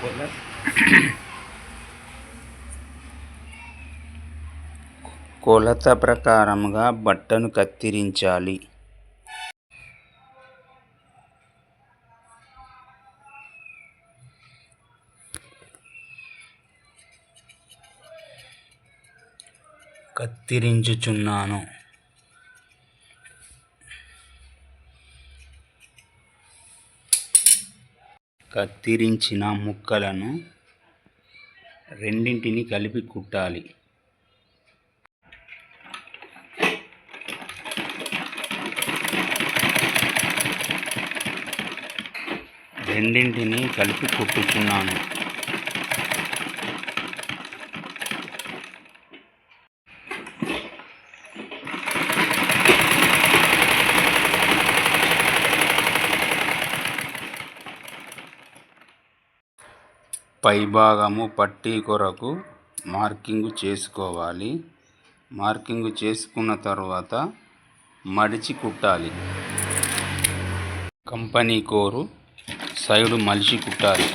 కొల కొలత ప్రకారంగా బట్టను కత్తిరించాలి. కత్తిరించుచున్నాను. కత్తిరించిన ముక్కలను రెండింటిని కలిపి కుట్టాలి. రెండింటిని కలిపి కుట్టుచున్నాను. పైభాగము పట్టీ కొరకు మార్కింగ్ చేసుకోవాలి. మార్కింగ్ చేసుకున్న తర్వాత మడిచి కుట్టాలి. కంపెనీ కోరు సైడు మలిచి కుట్టాలి.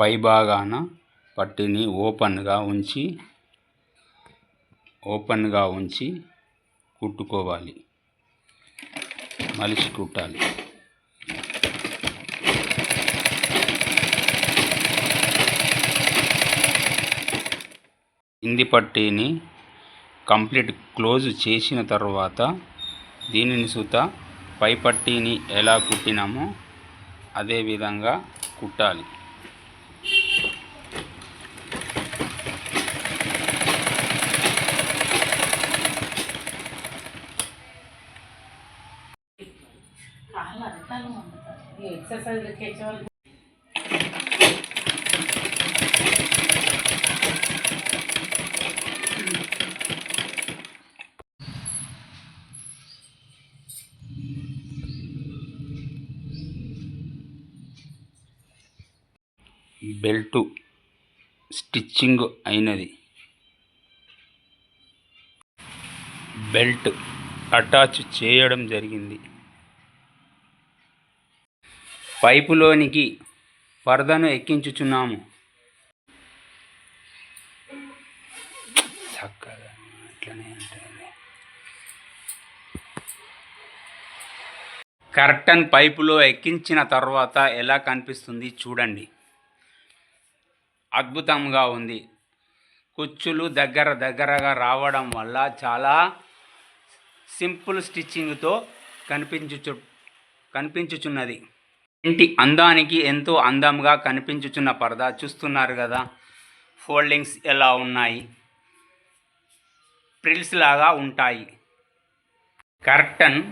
పైభాగాన పట్టిని ఓపెన్గా ఉంచి ఓపెన్గా ఉంచి కుట్టుకోవాలి. మలిసి కుట్టాలి. కింది పట్టీని కంప్లీట్ క్లోజ్ చేసిన తర్వాత దీనిని సుత పై పట్టీని ఎలా కుట్టినామో అదే విధంగా కుట్టాలి. కాళ్ళు అరికాలు ఈ ఎక్సర్సైజ్ చేసే బెల్టు స్టిచ్చింగ్ అయినది. బెల్ట్ అటాచ్ చేయడం జరిగింది. పైపులోనికి పరదను ఎక్కించుచున్నాము. చక్కగా అట్లనే కర్టన్ పైపులో ఎక్కించిన తర్వాత ఎలా కనిపిస్తుంది చూడండి. అద్భుతంగా ఉంది. కుచ్చులు దగ్గర దగ్గరగా రావడం వల్ల చాలా సింపుల్ స్టిచ్చింగ్తో కనిపించుచు కనిపించుచున్నది. ఇంటి అందానికి ఎంతో అందంగా కనిపించుచున్న పరదా చూస్తున్నారు కదా. ఫోల్డింగ్స్ ఎలా ఉన్నాయి? ప్రిల్స్ లాగా ఉంటాయి. కర్టన్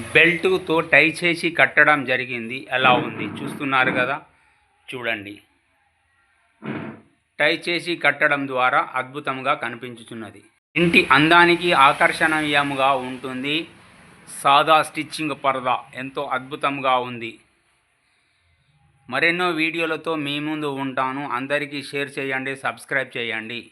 బెల్ట్తో టై చేసి కట్టడం జరిగింది. ఎలా ఉంది? చూస్తున్నారు కదా. చూడండి. టై చేసి కట్టడం ద్వారా అద్భుతంగా కనిపించుచున్నది. ఇంటి అందానికి ఆకర్షణీయముగా ఉంటుంది. సాదా స్టిచ్చింగ్ పరదా ఎంతో అద్భుతంగా ఉంది. మరెన్నో వీడియోలతో మీ ముందు ఉంటాను. అందరికీ షేర్ చేయండి సబ్స్క్రైబ్ చేయండి.